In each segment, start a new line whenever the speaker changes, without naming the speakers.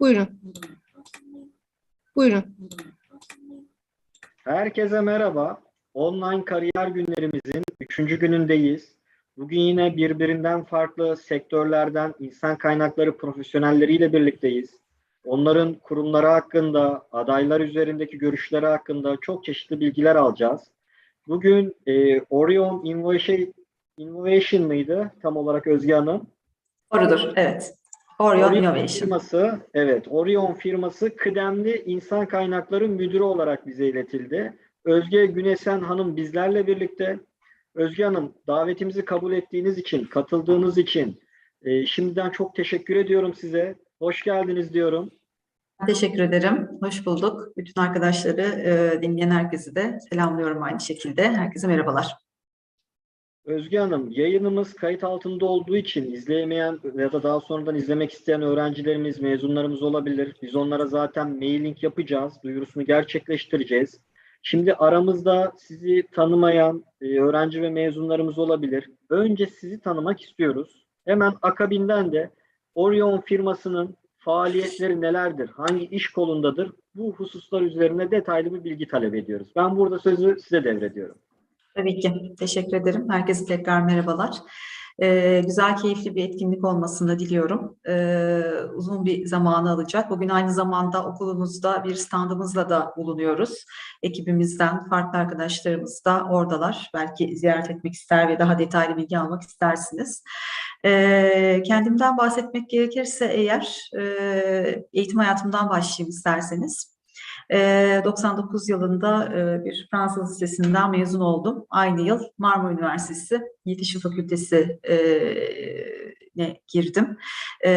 Buyurun. Buyurun.
Herkese merhaba. Online kariyer günlerimizin 3. günündeyiz. Bugün yine birbirinden farklı sektörlerden insan kaynakları profesyonelleriyle birlikteyiz. Onların kurumları hakkında, adaylar üzerindeki görüşleri hakkında çok çeşitli bilgiler alacağız. Bugün e, Orion Innovation, Innovation mıydı tam olarak Özge Hanım?
Doğrudur, evet. Orion Innovation.
firması, evet, Orion firması kıdemli insan kaynakları müdürü olarak bize iletildi. Özge Günesen Hanım bizlerle birlikte. Özge Hanım, davetimizi kabul ettiğiniz için, katıldığınız için e, şimdiden çok teşekkür ediyorum size. Hoş geldiniz diyorum.
Teşekkür ederim. Hoş bulduk. Bütün arkadaşları, e, dinleyen herkesi de selamlıyorum aynı şekilde. Herkese merhabalar.
Özge Hanım, yayınımız kayıt altında olduğu için izleyemeyen ya da daha sonradan izlemek isteyen öğrencilerimiz, mezunlarımız olabilir. Biz onlara zaten mailing yapacağız, duyurusunu gerçekleştireceğiz. Şimdi aramızda sizi tanımayan e, öğrenci ve mezunlarımız olabilir. Önce sizi tanımak istiyoruz. Hemen akabinden de Orion firmasının faaliyetleri nelerdir, hangi iş kolundadır bu hususlar üzerine detaylı bir bilgi talep ediyoruz. Ben burada sözü size devrediyorum.
Tabii ki. Teşekkür ederim. Herkese tekrar merhabalar. Ee, güzel, keyifli bir etkinlik olmasını diliyorum. Ee, uzun bir zamanı alacak. Bugün aynı zamanda okulumuzda bir standımızla da bulunuyoruz. Ekibimizden farklı arkadaşlarımız da oradalar. Belki ziyaret etmek ister ve daha detaylı bilgi almak istersiniz. Ee, kendimden bahsetmek gerekirse eğer e, eğitim hayatımdan başlayayım isterseniz. E, 99 yılında e, bir Fransız lisesinden mezun oldum. Aynı yıl Marmara Üniversitesi İletişim Fakültesi e, ne girdim. E,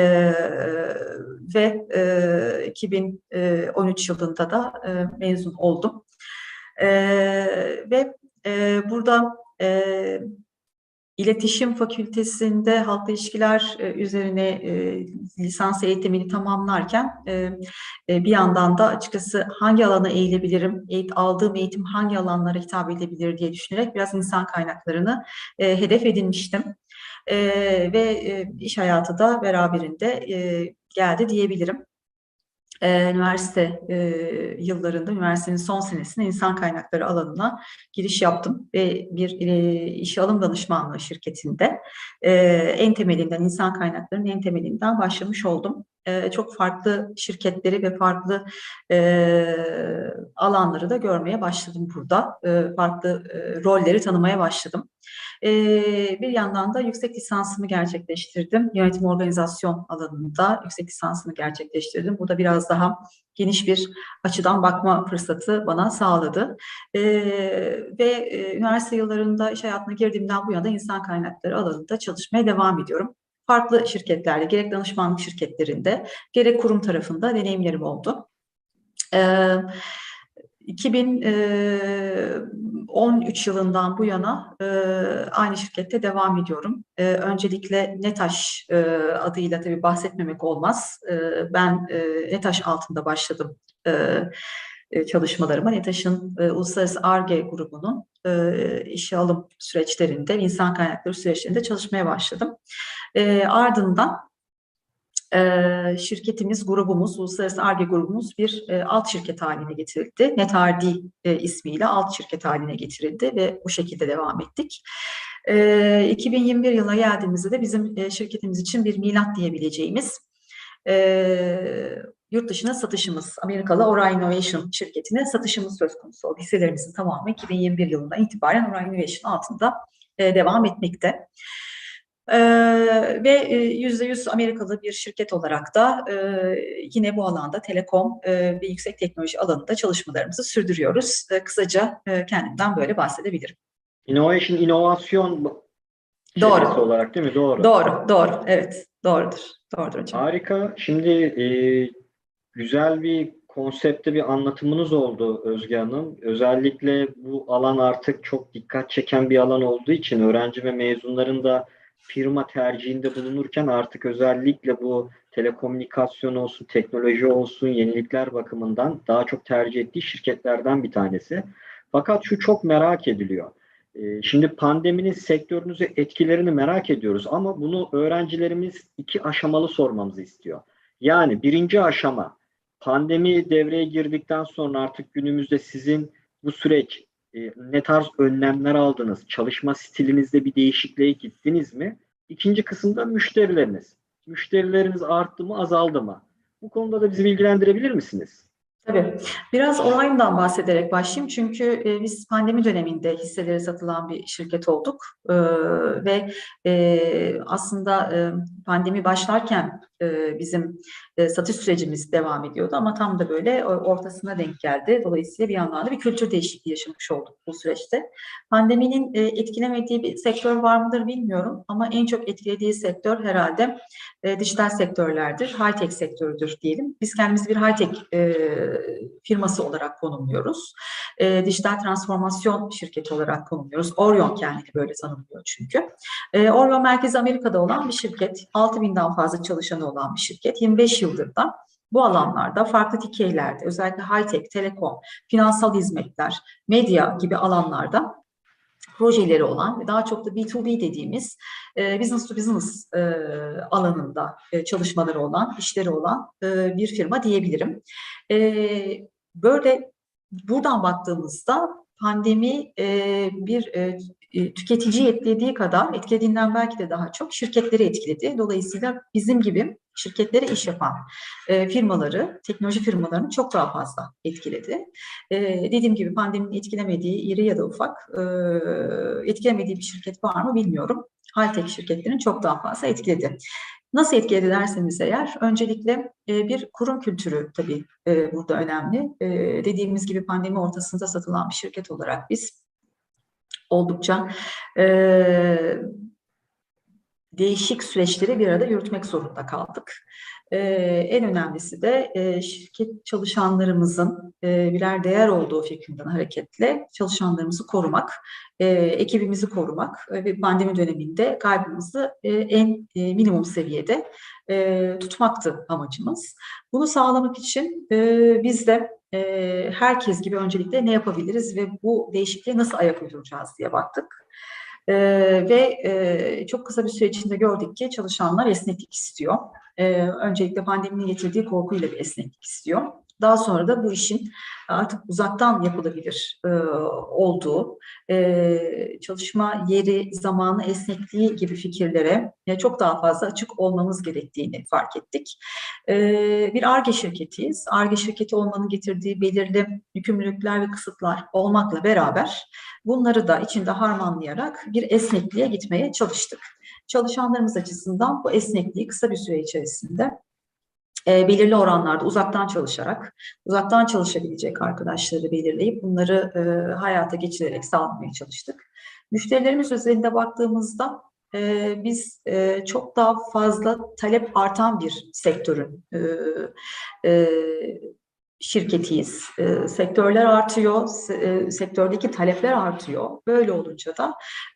ve e, 2013 yılında da e, mezun oldum. E, ve e, burada e, İletişim Fakültesi'nde halkla ilişkiler e, üzerine e, lisans eğitimini tamamlarken e, bir yandan da açıkçası hangi alana eğilebilirim, aldığım eğitim hangi alanlara hitap edebilir diye düşünerek biraz insan kaynaklarını hedef edinmiştim. Ve iş hayatı da beraberinde geldi diyebilirim. Ee, üniversite e, yıllarında, üniversitenin son senesinde insan kaynakları alanına giriş yaptım ve bir e, işe alım danışmanlığı şirketinde e, en temelinden, insan kaynaklarının en temelinden başlamış oldum. E, çok farklı şirketleri ve farklı e, alanları da görmeye başladım burada. E, farklı e, rolleri tanımaya başladım. E, bir yandan da yüksek lisansımı gerçekleştirdim. Yönetim organizasyon alanında yüksek lisansımı gerçekleştirdim. Bu da biraz daha geniş bir açıdan bakma fırsatı bana sağladı. E, ve e, üniversite yıllarında iş hayatına girdiğimden bu yana insan kaynakları alanında çalışmaya devam ediyorum. Farklı şirketlerde, gerek danışmanlık şirketlerinde, gerek kurum tarafında deneyimlerim oldu. Evet. 2013 yılından bu yana e, aynı şirkette devam ediyorum. E, öncelikle Netaş e, adıyla tabii bahsetmemek olmaz. E, ben e, Netaş altında başladım e, e, çalışmalarıma. Netaş'ın e, Uluslararası ARGE grubunun e, işe alım süreçlerinde, insan kaynakları süreçlerinde çalışmaya başladım. E, ardından e, şirketimiz, grubumuz, Uluslararası ARGE grubumuz bir e, alt şirket haline getirildi. NetRD e, ismiyle alt şirket haline getirildi ve bu şekilde devam ettik. E, 2021 yılına geldiğimizde de bizim e, şirketimiz için bir milat diyebileceğimiz e, yurt dışına satışımız, Amerikalı Ora Innovation şirketine satışımız söz konusu oldu. Hisselerimizin tamamı 2021 yılından itibaren Ora Innovation altında e, devam etmekte. Ee, ve yüzde yüz Amerikalı bir şirket olarak da e, yine bu alanda telekom e, ve yüksek teknoloji alanında çalışmalarımızı sürdürüyoruz. E, kısaca e, kendimden böyle bahsedebilirim.
Innovation, inovasyon
Doğru.
olarak değil mi? Doğru.
Doğru, doğru. Evet, doğrudur. Doğrudur hocam.
Harika. Şimdi e, güzel bir konsepte bir anlatımınız oldu Özge Hanım. Özellikle bu alan artık çok dikkat çeken bir alan olduğu için öğrenci ve mezunların da firma tercihinde bulunurken artık özellikle bu telekomünikasyon olsun, teknoloji olsun, yenilikler bakımından daha çok tercih ettiği şirketlerden bir tanesi. Fakat şu çok merak ediliyor. Şimdi pandeminin sektörünüze etkilerini merak ediyoruz ama bunu öğrencilerimiz iki aşamalı sormamızı istiyor. Yani birinci aşama pandemi devreye girdikten sonra artık günümüzde sizin bu süreç e, ne tarz önlemler aldınız? Çalışma stilinizde bir değişikliğe gittiniz mi? İkinci kısımda müşterileriniz. Müşterileriniz arttı mı, azaldı mı? Bu konuda da bizi bilgilendirebilir misiniz?
Tabii. Biraz Orion'dan bahsederek başlayayım. Çünkü e, biz pandemi döneminde hisseleri satılan bir şirket olduk. E, ve e, aslında e, pandemi başlarken e, bizim e, satış sürecimiz devam ediyordu ama tam da böyle ortasına denk geldi. Dolayısıyla bir yandan da bir kültür değişikliği yaşamış olduk bu süreçte. Pandeminin e, etkilemediği bir sektör var mıdır bilmiyorum ama en çok etkilediği sektör herhalde e, dijital sektörlerdir, high-tech sektörüdür diyelim. Biz kendimizi bir high-tech e, firması olarak konumluyoruz. E, dijital transformasyon şirketi olarak konumluyoruz. Orion kendini böyle tanımlıyor çünkü. E, Orion merkezi Amerika'da olan bir şirket. 6000'den fazla çalışanı olan bir şirket. 25 yıldır da bu alanlarda farklı dikeylerde özellikle high-tech, telekom, finansal hizmetler, medya gibi alanlarda projeleri olan ve daha çok da B2B dediğimiz e, business to business e, alanında e, çalışmaları olan, işleri olan e, bir firma diyebilirim. E, böyle buradan baktığımızda pandemi e, bir e, e, tüketici etkilediği kadar, etkilediğinden belki de daha çok şirketleri etkiledi. Dolayısıyla bizim gibi şirketlere iş yapan e, firmaları, teknoloji firmalarını çok daha fazla etkiledi. E, dediğim gibi pandeminin etkilemediği iri ya da ufak e, etkilemediği bir şirket var mı bilmiyorum. High-tech şirketlerin çok daha fazla etkiledi. Nasıl etkiledi derseniz eğer, öncelikle e, bir kurum kültürü tabii e, burada önemli. E, dediğimiz gibi pandemi ortasında satılan bir şirket olarak biz oldukça değişik süreçleri bir arada yürütmek zorunda kaldık. En önemlisi de şirket çalışanlarımızın birer değer olduğu fikrinden hareketle çalışanlarımızı korumak, e, ekibimizi korumak ve pandemi döneminde kaybımızı e, en e, minimum seviyede e, tutmaktı amacımız. Bunu sağlamak için e, biz de e, herkes gibi öncelikle ne yapabiliriz ve bu değişikliğe nasıl ayak uyduracağız diye baktık. Ee, ve e, çok kısa bir süre içinde gördük ki çalışanlar esneklik istiyor. Ee, öncelikle pandeminin getirdiği korkuyla bir esneklik istiyor. Daha sonra da bu işin artık uzaktan yapılabilir e, olduğu, e, çalışma yeri, zamanı, esnekliği gibi fikirlere e, çok daha fazla açık olmamız gerektiğini fark ettik. E, bir ARGE şirketiyiz. ARGE şirketi olmanın getirdiği belirli yükümlülükler ve kısıtlar olmakla beraber bunları da içinde harmanlayarak bir esnekliğe gitmeye çalıştık. Çalışanlarımız açısından bu esnekliği kısa bir süre içerisinde e, belirli oranlarda uzaktan çalışarak, uzaktan çalışabilecek arkadaşları belirleyip bunları e, hayata geçirerek sağlamaya çalıştık. Müşterilerimiz özelinde baktığımızda e, biz e, çok daha fazla talep artan bir sektörün e, e, şirketiyiz. E, sektörler artıyor, e, sektördeki talepler artıyor. Böyle olunca da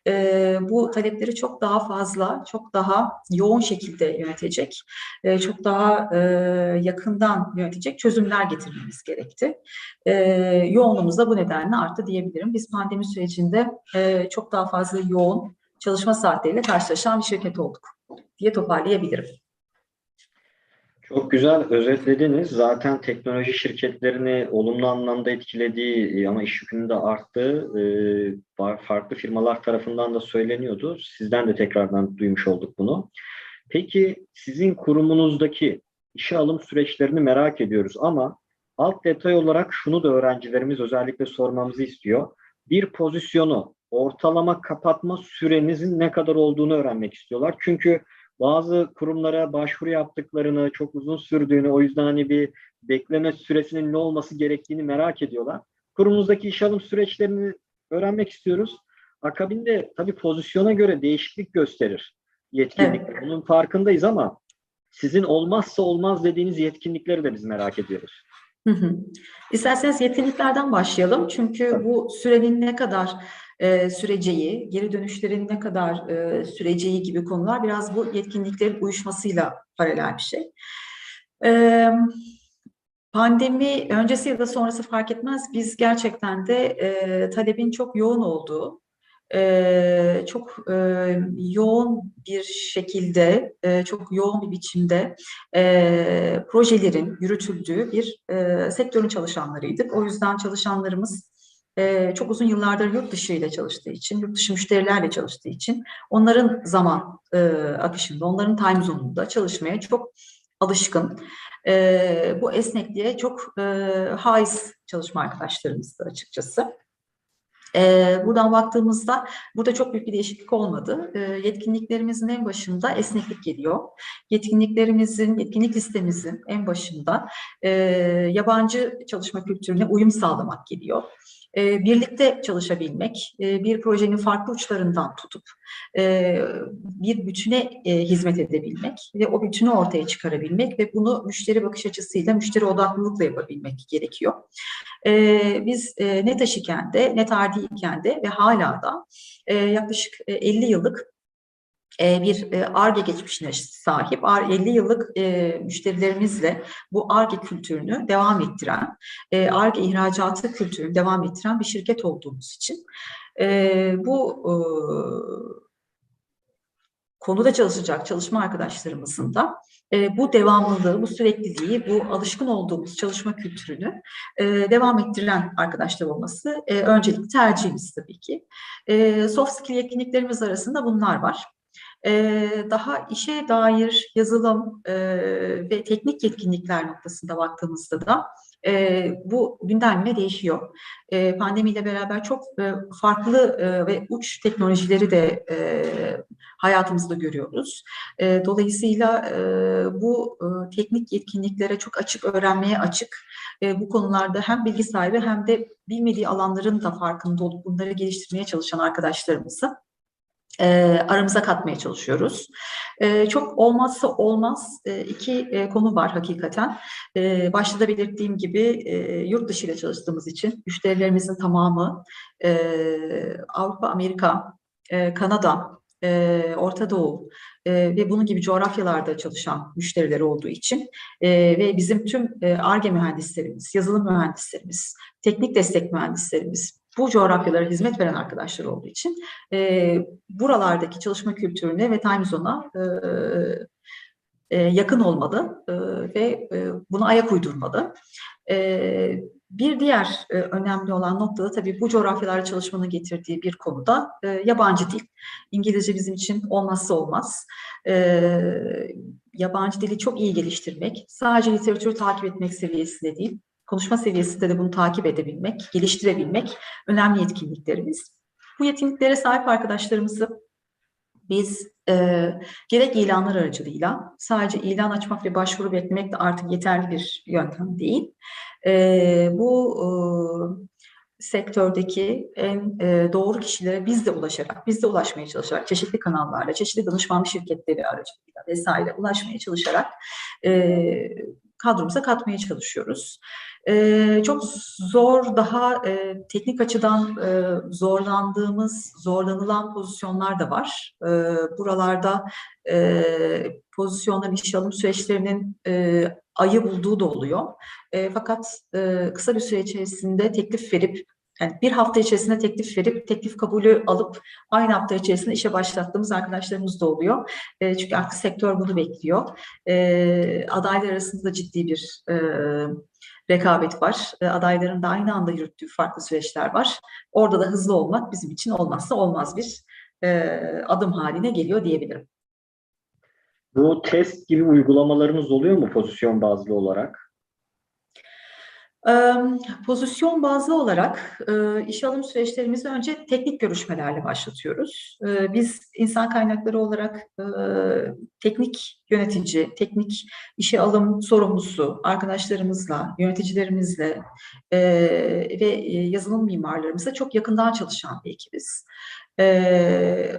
e, bu talepleri çok daha fazla, çok daha yoğun şekilde yönetecek, e, çok daha e, yakından yönetecek çözümler getirmemiz gerekti. E, yoğunluğumuz da bu nedenle arttı diyebilirim. Biz pandemi sürecinde e, çok daha fazla yoğun çalışma saatleriyle karşılaşan bir şirket olduk diye toparlayabilirim.
Çok güzel özetlediniz. Zaten teknoloji şirketlerini olumlu anlamda etkilediği e, ama iş yükünün de arttığı e, farklı firmalar tarafından da söyleniyordu. Sizden de tekrardan duymuş olduk bunu. Peki sizin kurumunuzdaki işe alım süreçlerini merak ediyoruz ama alt detay olarak şunu da öğrencilerimiz özellikle sormamızı istiyor. Bir pozisyonu ortalama kapatma sürenizin ne kadar olduğunu öğrenmek istiyorlar. Çünkü bazı kurumlara başvuru yaptıklarını, çok uzun sürdüğünü, o yüzden hani bir bekleme süresinin ne olması gerektiğini merak ediyorlar. Kurumuzdaki iş alım süreçlerini öğrenmek istiyoruz. Akabinde tabii pozisyona göre değişiklik gösterir yetkinlik. Evet. Bunun farkındayız ama sizin olmazsa olmaz dediğiniz yetkinlikleri de biz merak ediyoruz.
Hı hı. İsterseniz yetkinliklerden başlayalım. Çünkü bu sürenin ne kadar e, süreceği, geri dönüşlerin ne kadar e, süreceği gibi konular biraz bu yetkinliklerin uyuşmasıyla paralel bir şey. E, pandemi öncesi ya da sonrası fark etmez. Biz gerçekten de e, talebin çok yoğun olduğu e, çok e, yoğun bir şekilde, e, çok yoğun bir biçimde e, projelerin yürütüldüğü bir e, sektörün çalışanlarıydık. O yüzden çalışanlarımız e, çok uzun yıllardır yurt dışı ile çalıştığı için, yurt dışı müşterilerle çalıştığı için onların zaman e, akışında, onların time zone'unda çalışmaya çok alışkın. E, bu esnekliğe çok e, haiz çalışma arkadaşlarımızdı açıkçası. E, buradan baktığımızda burada çok büyük bir değişiklik olmadı. E, yetkinliklerimizin en başında esneklik geliyor. Yetkinliklerimizin, yetkinlik listemizin en başında e, yabancı çalışma kültürüne uyum sağlamak geliyor. E, birlikte çalışabilmek, e, bir projenin farklı uçlarından tutup e, bir bütüne hizmet edebilmek ve o bütünü ortaya çıkarabilmek ve bunu müşteri bakış açısıyla, müşteri odaklılıkla yapabilmek gerekiyor. Biz e, net aşiken de, net ardiyken de ve hala da yaklaşık e, 50 yıllık bir ARGE geçmişine sahip, 50 yıllık e, müşterilerimizle bu ARGE kültürünü devam ettiren, ARGE ihracatı kültürünü devam ettiren bir şirket olduğumuz için bu konuda çalışacak çalışma arkadaşlarımızın da bu devamlılığı, bu sürekliliği, bu alışkın olduğumuz çalışma kültürünü devam ettiren arkadaşlar olması öncelikli tercihimiz tabii ki. soft skill yetkinliklerimiz arasında bunlar var daha işe dair yazılım ve teknik yetkinlikler noktasında baktığımızda da bu günden güne değişiyor. pandemiyle beraber çok farklı ve uç teknolojileri de hayatımızda görüyoruz. dolayısıyla bu teknik yetkinliklere çok açık, öğrenmeye açık, bu konularda hem bilgi sahibi hem de bilmediği alanların da farkında olup bunları geliştirmeye çalışan arkadaşlarımızı e, aramıza katmaya çalışıyoruz. E, çok olmazsa olmaz e, iki e, konu var hakikaten. E, başta da belirttiğim gibi e, yurt dışı ile çalıştığımız için müşterilerimizin tamamı e, Avrupa, Amerika, e, Kanada, e, Orta Doğu e, ve bunun gibi coğrafyalarda çalışan müşterileri olduğu için e, ve bizim tüm ARGE mühendislerimiz, yazılım mühendislerimiz, teknik destek mühendislerimiz, bu coğrafyalara hizmet veren arkadaşlar olduğu için e, buralardaki çalışma kültürüne ve time zone'a e, e, yakın olmalı e, ve e, buna ayak uydurmalı. E, bir diğer e, önemli olan noktada tabii bu coğrafyalarda çalışmanın getirdiği bir konuda e, yabancı dil. İngilizce bizim için olmazsa olmaz. E, yabancı dili çok iyi geliştirmek, sadece literatürü takip etmek seviyesinde değil, konuşma seviyesinde de bunu takip edebilmek, geliştirebilmek önemli yetkinliklerimiz. Bu yetkinliklere sahip arkadaşlarımızı biz e, gerek ilanlar aracılığıyla sadece ilan açmak ve başvuru beklemek de artık yeterli bir yöntem değil. E, bu e, sektördeki en e, doğru kişilere biz de ulaşarak, biz de ulaşmaya çalışarak, çeşitli kanallarla, çeşitli danışmanlık şirketleri aracılığıyla vesaire ulaşmaya çalışarak e, kadromuza katmaya çalışıyoruz. E, çok zor, daha e, teknik açıdan e, zorlandığımız, zorlanılan pozisyonlar da var. E, buralarda e, pozisyonların iş alım süreçlerinin e, ayı bulduğu da oluyor. E, fakat e, kısa bir süre içerisinde teklif verip yani bir hafta içerisinde teklif verip teklif kabulü alıp aynı hafta içerisinde işe başlattığımız arkadaşlarımız da oluyor. E, çünkü artık sektör bunu bekliyor. E, adaylar arasında da ciddi bir e, rekabet var. E, adayların da aynı anda yürüttüğü farklı süreçler var. Orada da hızlı olmak bizim için olmazsa olmaz bir e, adım haline geliyor diyebilirim.
Bu test gibi uygulamalarınız oluyor mu pozisyon bazlı olarak?
Pozisyon bazlı olarak iş alım süreçlerimizi önce teknik görüşmelerle başlatıyoruz. Biz insan kaynakları olarak teknik yönetici, teknik işe alım sorumlusu arkadaşlarımızla, yöneticilerimizle ve yazılım mimarlarımızla çok yakından çalışan bir ekibiz.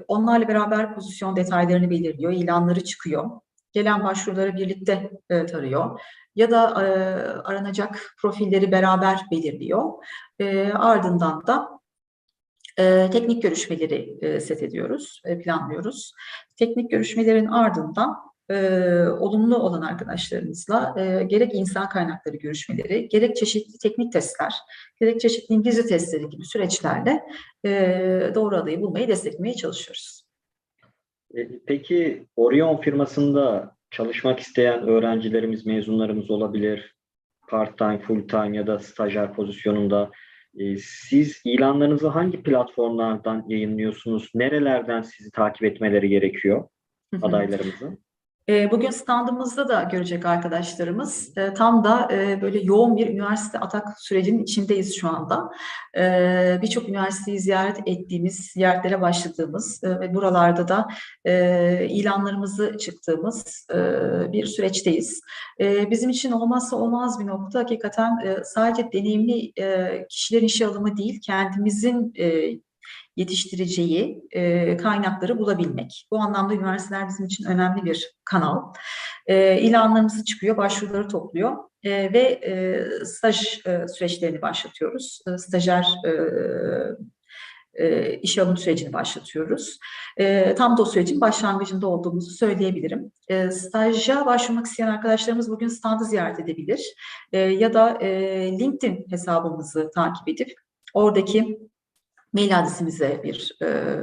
Onlarla beraber pozisyon detaylarını belirliyor, ilanları çıkıyor gelen başvuruları birlikte e, tarıyor ya da e, aranacak profilleri beraber belirliyor. E, ardından da e, teknik görüşmeleri e, set ediyoruz, e, planlıyoruz. Teknik görüşmelerin ardından e, olumlu olan arkadaşlarımızla e, gerek insan kaynakları görüşmeleri, gerek çeşitli teknik testler, gerek çeşitli İngilizce testleri gibi süreçlerle e, doğru adayı bulmayı desteklemeye çalışıyoruz.
E, Peki Orion firmasında çalışmak isteyen öğrencilerimiz, mezunlarımız olabilir. Part-time, full-time ya da stajyer pozisyonunda. E, Siz ilanlarınızı hangi platformlardan yayınlıyorsunuz? Nerelerden sizi takip etmeleri gerekiyor adaylarımızın?
E, Bugün standımızda da görecek arkadaşlarımız e, tam da e, böyle yoğun bir üniversite atak sürecinin içindeyiz şu anda. E, Birçok üniversiteyi ziyaret ettiğimiz, ziyaretlere başladığımız e, ve buralarda da e, ilanlarımızı çıktığımız bir süreçteyiz. Bizim için olmazsa olmaz bir nokta hakikaten sadece deneyimli kişilerin işe alımı değil, kendimizin yetiştireceği e, kaynakları bulabilmek. Bu anlamda üniversiteler bizim için önemli bir kanal. E, ilanlarımızı çıkıyor, başvuruları topluyor e, ve e, staj e, süreçlerini başlatıyoruz. E, stajyer e, e, işe alım sürecini başlatıyoruz. E, tam da o sürecin başlangıcında olduğumuzu söyleyebilirim. E, staja başvurmak isteyen arkadaşlarımız bugün standı ziyaret edebilir E, ya da e, LinkedIn hesabımızı takip edip oradaki mail adresimize bir e,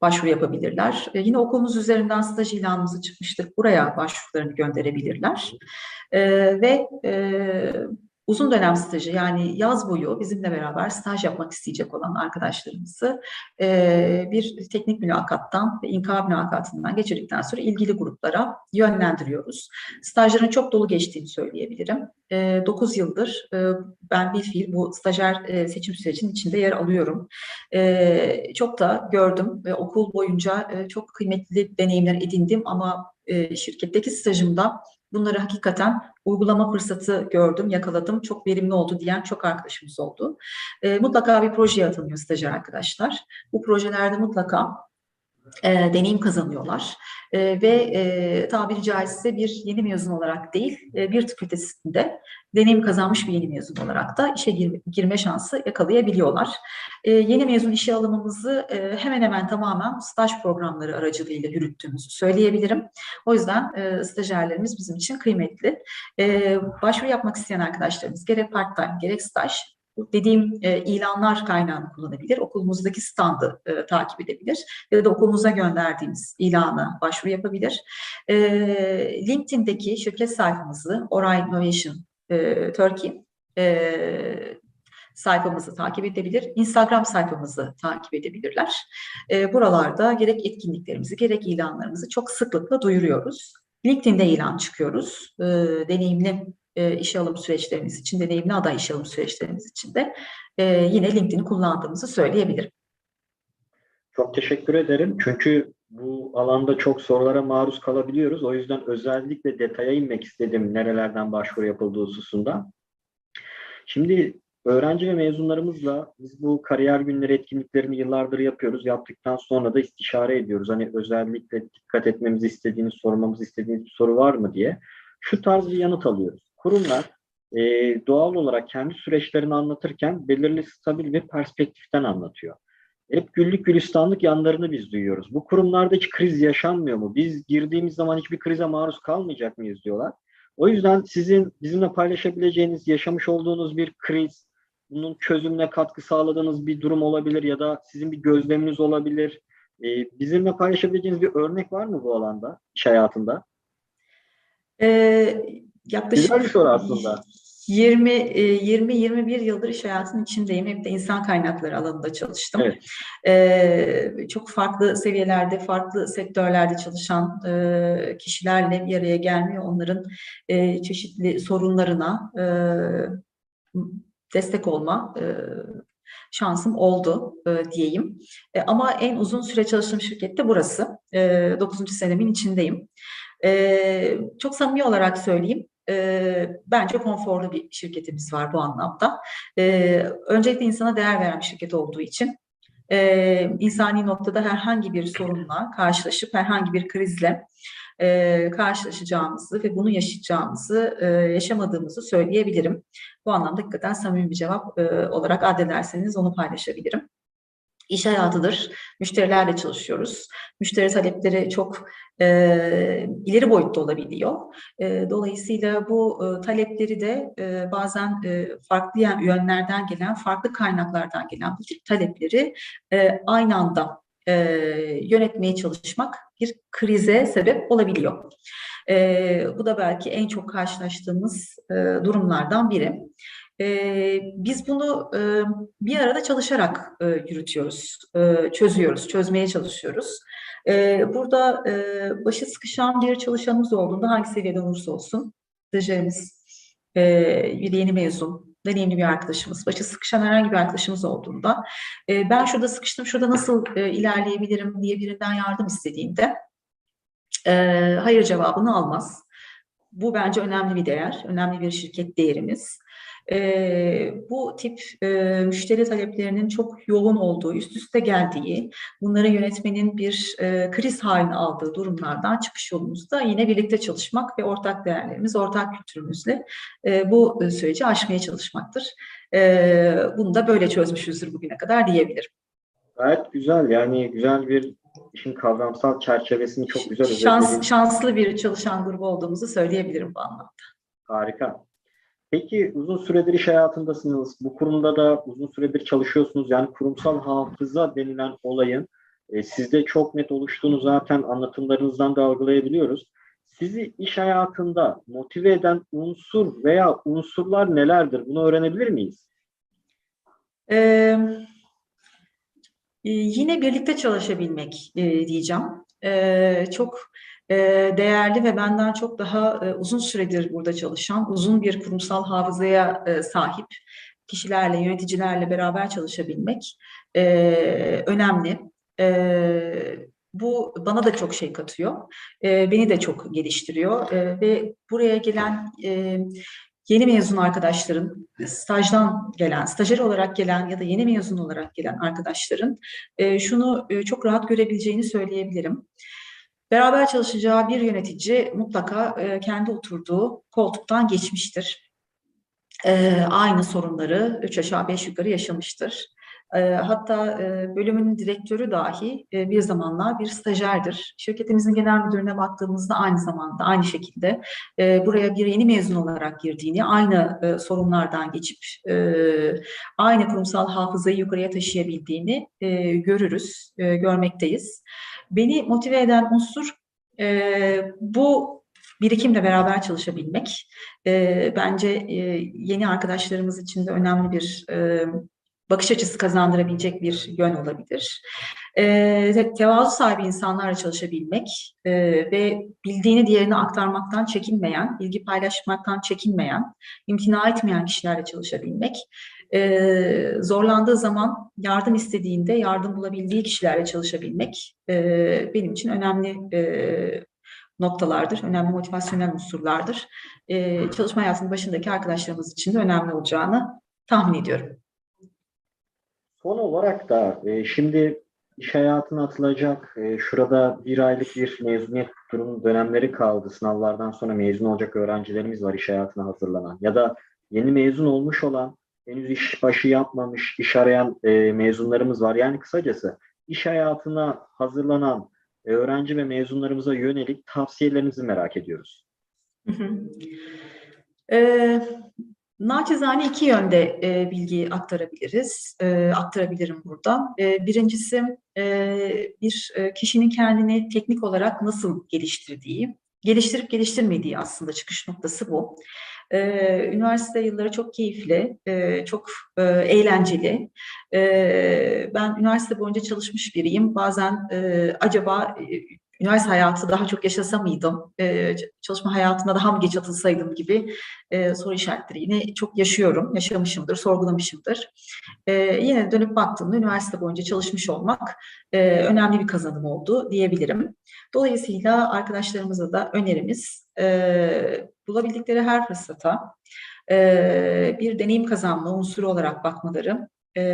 başvuru yapabilirler. E, yine okulumuz üzerinden staj ilanımızı çıkmıştır. Buraya başvurularını gönderebilirler. E, ve e, uzun dönem stajı yani yaz boyu bizimle beraber staj yapmak isteyecek olan arkadaşlarımızı e, bir teknik mülakattan ve inka mülakatından geçirdikten sonra ilgili gruplara yönlendiriyoruz. Stajların çok dolu geçtiğini söyleyebilirim. E, 9 yıldır e, ben bir fiil bu stajyer e, seçim sürecinin içinde yer alıyorum. E, çok da gördüm ve okul boyunca e, çok kıymetli deneyimler edindim ama e, şirketteki stajımda bunları hakikaten uygulama fırsatı gördüm, yakaladım, çok verimli oldu diyen çok arkadaşımız oldu. E, mutlaka bir projeye atılıyor stajyer arkadaşlar. Bu projelerde mutlaka e, deneyim kazanıyorlar E, ve e, tabiri caizse bir yeni mezun olarak değil, e, bir tıp ötesinde deneyim kazanmış bir yeni mezun olarak da işe gir- girme şansı yakalayabiliyorlar. E, yeni mezun işe alımımızı e, hemen hemen tamamen staj programları aracılığıyla yürüttüğümüzü söyleyebilirim. O yüzden e, stajyerlerimiz bizim için kıymetli. E, başvuru yapmak isteyen arkadaşlarımız gerek part-time gerek staj dediğim e, ilanlar kaynağını kullanabilir. Okulumuzdaki standı e, takip edebilir ya da okulumuza gönderdiğimiz ilana başvuru yapabilir. E, LinkedIn'deki şirket sayfamızı Oray Innovation e, Turkey e, sayfamızı takip edebilir. Instagram sayfamızı takip edebilirler. E, buralarda gerek etkinliklerimizi gerek ilanlarımızı çok sıklıkla duyuruyoruz. LinkedIn'de ilan çıkıyoruz. E, deneyimli e, işe alım süreçlerimiz için, deneyimli aday işe alım süreçlerimiz için de e, yine LinkedIn'i kullandığımızı söyleyebilirim.
Çok teşekkür ederim. Çünkü bu alanda çok sorulara maruz kalabiliyoruz. O yüzden özellikle detaya inmek istedim nerelerden başvuru yapıldığı hususunda. Şimdi öğrenci ve mezunlarımızla biz bu kariyer günleri etkinliklerini yıllardır yapıyoruz. Yaptıktan sonra da istişare ediyoruz. Hani özellikle dikkat etmemizi istediğiniz, sormamızı istediğiniz bir soru var mı diye. Şu tarz bir yanıt alıyoruz. Kurumlar e, doğal olarak kendi süreçlerini anlatırken belirli stabil bir perspektiften anlatıyor. Hep güllük gülistanlık yanlarını biz duyuyoruz. Bu kurumlarda hiç kriz yaşanmıyor mu? Biz girdiğimiz zaman hiçbir krize maruz kalmayacak mıyız diyorlar. O yüzden sizin bizimle paylaşabileceğiniz, yaşamış olduğunuz bir kriz, bunun çözümüne katkı sağladığınız bir durum olabilir ya da sizin bir gözleminiz olabilir. Ee, bizimle paylaşabileceğiniz bir örnek var mı bu alanda, iş hayatında?
Ee, yaklaşık
Güzel bir soru aslında.
20 20-21 yıldır iş hayatının içindeyim. Hep de insan kaynakları alanında çalıştım.
Evet.
Ee, çok farklı seviyelerde, farklı sektörlerde çalışan e, kişilerle bir araya gelmiyor. Onların e, çeşitli sorunlarına e, destek olma e, şansım oldu e, diyeyim. E, ama en uzun süre çalıştığım şirket de burası. E, 9. senemin içindeyim. E, çok samimi olarak söyleyeyim. E, bence konforlu bir şirketimiz var bu anlamda. E, öncelikle insana değer veren bir şirket olduğu için e, insani noktada herhangi bir sorunla karşılaşıp herhangi bir krizle e, karşılaşacağımızı ve bunu yaşayacağımızı, e, yaşamadığımızı söyleyebilirim. Bu anlamda hakikaten samimi bir cevap e, olarak addederseniz onu paylaşabilirim. İş hayatıdır. Müşterilerle çalışıyoruz. Müşteri talepleri çok e, ileri boyutta olabiliyor. E, dolayısıyla bu e, talepleri de e, bazen e, farklı yönlerden gelen, farklı kaynaklardan gelen bu tip talepleri e, aynı anda e, yönetmeye çalışmak bir krize sebep olabiliyor. E, bu da belki en çok karşılaştığımız e, durumlardan biri. E, biz bunu e, bir arada çalışarak e, yürütüyoruz, e, çözüyoruz, çözmeye çalışıyoruz. E, burada e, başı sıkışan bir çalışanımız olduğunda hangi seviyede olursa olsun, stajyerimiz, e, bir yeni mezun, deneyimli bir arkadaşımız, başı sıkışan herhangi bir arkadaşımız olduğunda e, ben şurada sıkıştım, şurada nasıl e, ilerleyebilirim diye birinden yardım istediğinde e, hayır cevabını almaz. Bu bence önemli bir değer, önemli bir şirket değerimiz. E, bu tip e, müşteri taleplerinin çok yoğun olduğu, üst üste geldiği, bunları yönetmenin bir e, kriz haline aldığı durumlardan çıkış yolumuzda yine birlikte çalışmak ve ortak değerlerimiz, ortak kültürümüzle e, bu süreci aşmaya çalışmaktır. E, bunu da böyle çözmüşüzdür bugüne kadar diyebilirim.
Gayet güzel yani güzel bir işin kavramsal çerçevesini çok güzel
Şans, Şanslı bir çalışan grubu olduğumuzu söyleyebilirim bu anlamda.
Harika. Peki uzun süredir iş hayatındasınız. Bu kurumda da uzun süredir çalışıyorsunuz. Yani kurumsal hafıza denilen olayın e, sizde çok net oluştuğunu zaten anlatımlarınızdan da algılayabiliyoruz. Sizi iş hayatında motive eden unsur veya unsurlar nelerdir? Bunu öğrenebilir miyiz?
Ee, yine birlikte çalışabilmek e, diyeceğim. Ee, çok değerli ve benden çok daha uzun süredir burada çalışan, uzun bir kurumsal hafızaya sahip kişilerle, yöneticilerle beraber çalışabilmek önemli. Bu bana da çok şey katıyor, beni de çok geliştiriyor ve buraya gelen yeni mezun arkadaşların, stajdan gelen, stajyer olarak gelen ya da yeni mezun olarak gelen arkadaşların şunu çok rahat görebileceğini söyleyebilirim. Beraber çalışacağı bir yönetici mutlaka e, kendi oturduğu koltuktan geçmiştir. E, aynı sorunları üç aşağı beş yukarı yaşamıştır. E, hatta e, bölümün direktörü dahi e, bir zamanlar bir stajyerdir. Şirketimizin genel müdürüne baktığımızda aynı zamanda aynı şekilde e, buraya bir yeni mezun olarak girdiğini, aynı sorunlardan geçip aynı kurumsal hafızayı yukarıya taşıyabildiğini görürüz, görmekteyiz. Beni motive eden unsur bu birikimle beraber çalışabilmek. Bence yeni arkadaşlarımız için de önemli bir e, bakış açısı kazandırabilecek bir yön olabilir. E, tevazu sahibi insanlarla çalışabilmek e, ve bildiğini diğerine aktarmaktan çekinmeyen, bilgi paylaşmaktan çekinmeyen, imtina etmeyen kişilerle çalışabilmek e, zorlandığı zaman yardım istediğinde yardım bulabildiği kişilerle çalışabilmek e, benim için önemli e, noktalardır, önemli motivasyonel unsurlardır. E, çalışma hayatının başındaki arkadaşlarımız için de önemli olacağını tahmin ediyorum.
Son olarak da e, şimdi iş hayatına atılacak, e, şurada bir aylık bir mezuniyet durum dönemleri kaldı. Sınavlardan sonra mezun olacak öğrencilerimiz var iş hayatına hazırlanan ya da yeni mezun olmuş olan henüz iş başı yapmamış, iş arayan e, mezunlarımız var. Yani kısacası iş hayatına hazırlanan e, öğrenci ve mezunlarımıza yönelik tavsiyelerinizi merak ediyoruz. Hı hı.
E, naçizane iki yönde e, bilgi aktarabiliriz, e, aktarabilirim burada. E, birincisi e, bir e, kişinin kendini teknik olarak nasıl geliştirdiği, geliştirip geliştirmediği aslında çıkış noktası bu. Ee, üniversite yılları çok keyifli, e, çok e, eğlenceli. E, ben üniversite boyunca çalışmış biriyim. Bazen e, acaba e, üniversite hayatı daha çok yaşasa mıydım, e, çalışma hayatına daha mı geç atılsaydım gibi e, soru işaretleri yine çok yaşıyorum, yaşamışımdır, sorgulamışımdır. E, yine dönüp baktığımda üniversite boyunca çalışmış olmak e, önemli bir kazanım oldu diyebilirim. Dolayısıyla arkadaşlarımıza da önerimiz e, bulabildikleri her fırsata e, bir deneyim kazanma unsuru olarak bakmaları e,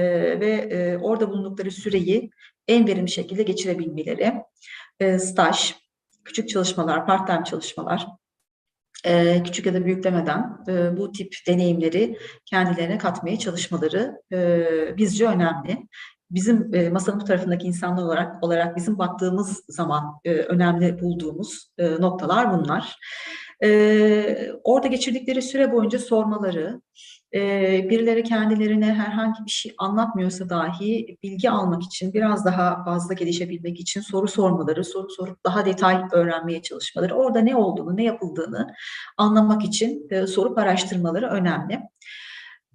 ve e, orada bulundukları süreyi en verimli şekilde geçirebilmeleri e, staj, küçük çalışmalar, part-time çalışmalar, e, küçük ya da büyüklemeden e, bu tip deneyimleri kendilerine katmaya çalışmaları e, bizce önemli. bizim e, masanın bu tarafındaki insanlar olarak olarak bizim baktığımız zaman e, önemli bulduğumuz e, noktalar bunlar. E, orada geçirdikleri süre boyunca sormaları, birileri kendilerine herhangi bir şey anlatmıyorsa dahi bilgi almak için, biraz daha fazla gelişebilmek için soru sormaları, soru sorup daha detay öğrenmeye çalışmaları, orada ne olduğunu, ne yapıldığını anlamak için e, sorup araştırmaları önemli.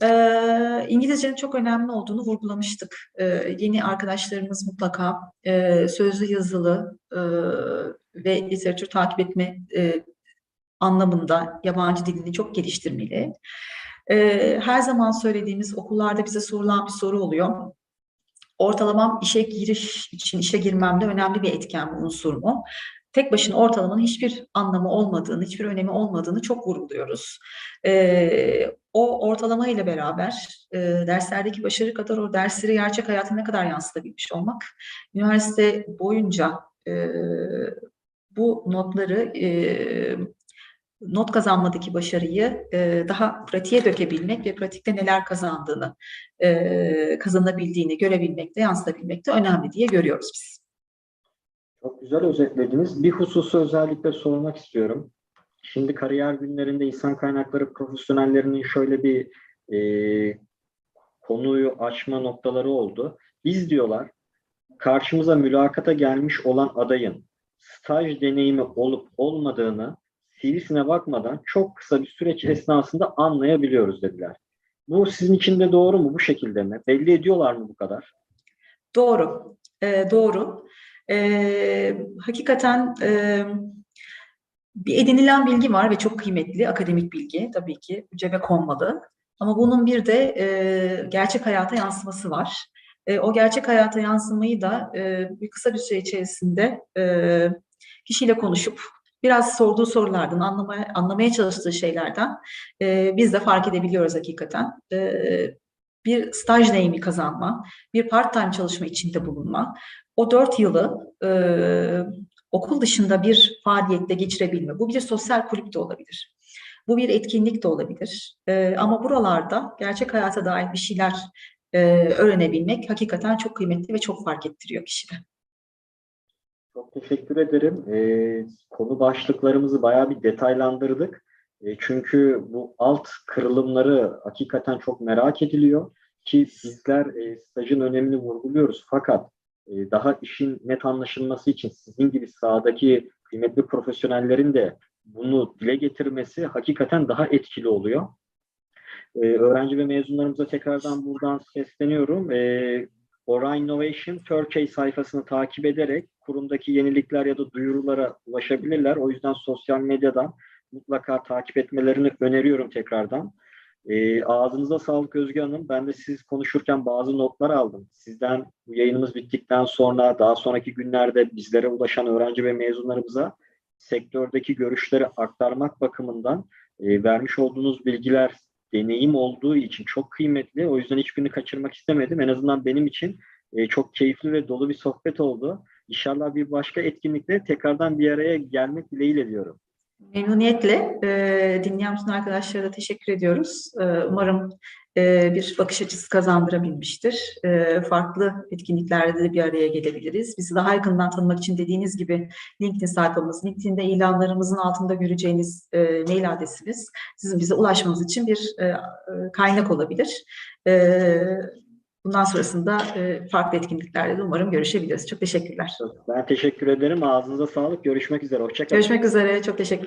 Ee, İngilizcenin çok önemli olduğunu vurgulamıştık. Ee, yeni arkadaşlarımız mutlaka e, sözlü yazılı e, ve literatür takip etme e, anlamında yabancı dilini çok geliştirmeli. Ee, her zaman söylediğimiz okullarda bize sorulan bir soru oluyor. Ortalamam işe giriş için işe girmemde önemli bir etken mi, unsur mu? Tek başına ortalamanın hiçbir anlamı olmadığını, hiçbir önemi olmadığını çok vurguluyoruz. Ee, o ortalama ile beraber e, derslerdeki başarı kadar o dersleri gerçek hayata ne kadar yansıtabilmiş olmak, üniversite boyunca e, bu notları e, not kazanmadaki başarıyı e, daha pratiğe dökebilmek ve pratikte neler kazandığını, e, kazanabildiğini görebilmek de, yansıtabilmek de önemli diye görüyoruz biz.
Çok güzel özetlediniz. Bir hususu özellikle sormak istiyorum. Şimdi kariyer günlerinde insan kaynakları profesyonellerinin şöyle bir e, konuyu açma noktaları oldu. Biz diyorlar karşımıza mülakata gelmiş olan adayın staj deneyimi olup olmadığını CV'sine bakmadan çok kısa bir süreç esnasında anlayabiliyoruz dediler. Bu sizin için de doğru mu bu şekilde mi? Belli ediyorlar mı bu kadar?
Doğru, e, doğru. E, hakikaten e, bir edinilen bilgi var ve çok kıymetli akademik bilgi tabii ki cebe konmalı. Ama bunun bir de e, gerçek hayata yansıması var. E, o gerçek hayata yansımayı da e, bir kısa bir süre içerisinde e, kişiyle konuşup biraz sorduğu sorulardan, anlamaya, anlamaya çalıştığı şeylerden e, biz de fark edebiliyoruz hakikaten. E, bir staj deneyimi kazanma, bir part-time çalışma içinde bulunma, o dört yılı e, okul dışında bir faaliyette geçirebilme. Bu bir sosyal kulüp de olabilir. Bu bir etkinlik de olabilir. E, ama buralarda gerçek hayata dair bir şeyler e, öğrenebilmek hakikaten çok kıymetli ve çok fark ettiriyor kişide.
Çok teşekkür ederim. Ee, konu başlıklarımızı bayağı bir detaylandırdık. E, çünkü bu alt kırılımları hakikaten çok merak ediliyor ki bizler e, stajın önemini vurguluyoruz. Fakat e, daha işin net anlaşılması için sizin gibi sahadaki kıymetli profesyonellerin de bunu dile getirmesi hakikaten daha etkili oluyor. E, öğrenci ve mezunlarımıza tekrardan buradan sesleniyorum. E, Ora Innovation Turkey sayfasını takip ederek kurumdaki yenilikler ya da duyurulara ulaşabilirler. O yüzden sosyal medyadan mutlaka takip etmelerini öneriyorum tekrardan. E, ağzınıza sağlık Özge Hanım. Ben de siz konuşurken bazı notlar aldım. Sizden bu yayınımız bittikten sonra daha sonraki günlerde bizlere ulaşan öğrenci ve mezunlarımıza sektördeki görüşleri aktarmak bakımından e, vermiş olduğunuz bilgiler deneyim olduğu için çok kıymetli. O yüzden hiçbirini kaçırmak istemedim. En azından benim için e, çok keyifli ve dolu bir sohbet oldu. İnşallah bir başka etkinlikte tekrardan bir araya gelmek dileğiyle diyorum.
Memnuniyetle e, dinleyen bütün arkadaşlara da teşekkür ediyoruz. E, umarım bir bakış açısı kazandırabilmiştir. E, farklı etkinliklerde de bir araya gelebiliriz. Bizi daha yakından tanımak için dediğiniz gibi LinkedIn sayfamız, LinkedIn'de ilanlarımızın altında göreceğiniz e, mail adresimiz sizin bize ulaşmanız için bir e, e, kaynak olabilir. E, bundan sonrasında e, farklı etkinliklerde de umarım görüşebiliriz. Çok teşekkürler.
Ben teşekkür ederim. Ağzınıza sağlık. Görüşmek üzere. Hoşçakalın.
Görüşmek üzere. Çok teşekkür